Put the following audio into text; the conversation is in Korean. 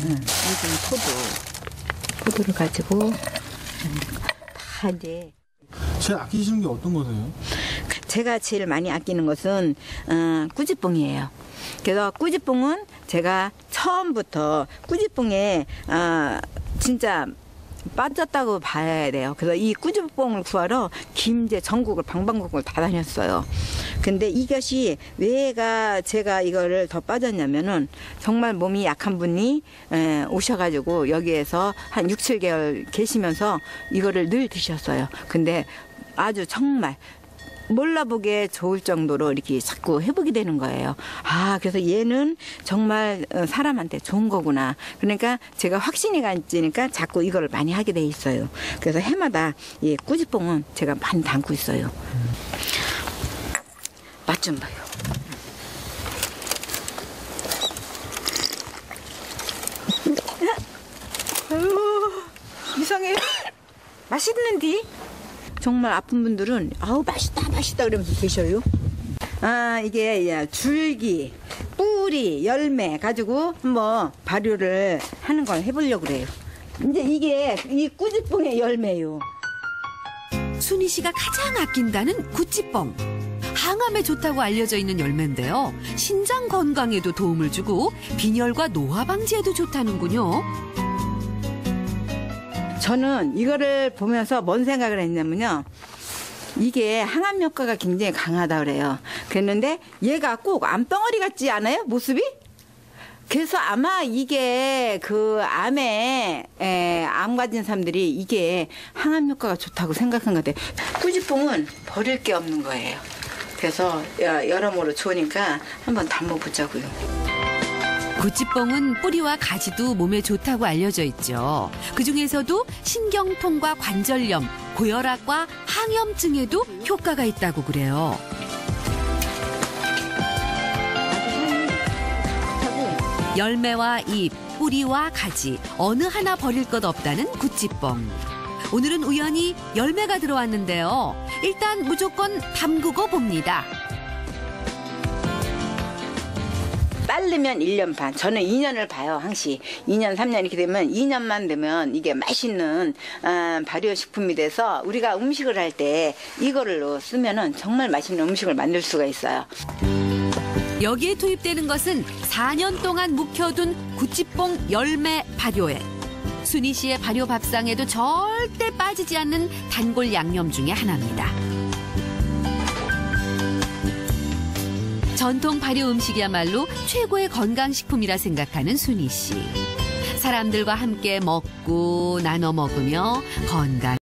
요즘 포도 포도를 가지고 다 이제 제일 아끼시는 게 어떤 거세요? 제가 제일 많이 아끼는 것은 어, 꾸지뽕이에요. 그래서 꾸지뽕은 제가 처음부터 꾸지뽕에 어, 진짜 빠졌다고 봐야 돼요. 그래서 이 꾸지뽕을 구하러 김제 전국을 방방곡곡을 다 다녔어요. 근데 이것이 왜가 제가 이거를 더 빠졌냐면은 정말 몸이 약한 분이 에, 오셔가지고 여기에서 한 6, 7개월 계시면서 이거를 늘 드셨어요. 근데 아주 정말 몰라보게 좋을 정도로 이렇게 자꾸 회복이 되는 거예요. 아, 그래서 얘는 정말 어, 사람한테 좋은 거구나. 그러니까 제가 확신이 가지니까 자꾸 이거를 많이 하게 돼 있어요. 그래서 해마다 이 꾸지뽕은 제가 많이 담고 있어요. 맛 좀 봐요. 아유, 이상해. 맛있는디? 정말 아픈 분들은 아우 맛있다 맛있다 그러면서 드셔요. 아 이게 야, 줄기, 뿌리, 열매 가지고 한번 발효를 하는 걸 해보려고 그래요. 이제 이게 이 꾸지뽕의 열매요. 순희 씨가 가장 아낀다는 구찌뽕. 항암에 좋다고 알려져 있는 열매인데요. 신장 건강에도 도움을 주고 빈혈과 노화 방지에도 좋다는군요. 저는 이거를 보면서 뭔 생각을 했냐면요. 이게 항암 효과가 굉장히 강하다 그래요. 그랬는데 얘가 꼭 암덩어리 같지 않아요? 모습이? 그래서 아마 이게 그 암에 에, 암 가진 사람들이 이게 항암 효과가 좋다고 생각한 것 같아요. 꾸지뽕은 버릴 게 없는 거예요. 그래서 여- 여러모로 좋으니까 한번 담아보자고요. 구찌뽕은 뿌리와 가지도 몸에 좋다고 알려져 있죠. 그 중에서도 신경통과 관절염, 고혈압과 항염증에도 효과가 있다고 그래요. 열매와 잎, 뿌리와 가지 어느 하나 버릴 것 없다는 구찌뽕. 오늘은 우연히 열매가 들어왔는데요. 일단 무조건 담그고 봅니다. 빠르면 1년 반. 저는 2년을 봐요, 항시. 2년, 3년 이렇게 되면 2년만 되면 이게 맛있는 아, 발효식품이 돼서 우리가 음식을 할 때 이거를 쓰면은 정말 맛있는 음식을 만들 수가 있어요. 여기에 투입되는 것은 4년 동안 묵혀둔 구찌뽕 열매 발효액. 순희 씨의 발효 밥상에도 절대 빠지지 않는 단골 양념 중에 하나입니다. 전통 발효 음식이야말로 최고의 건강식품이라 생각하는 순희 씨. 사람들과 함께 먹고 나눠 먹으며 건강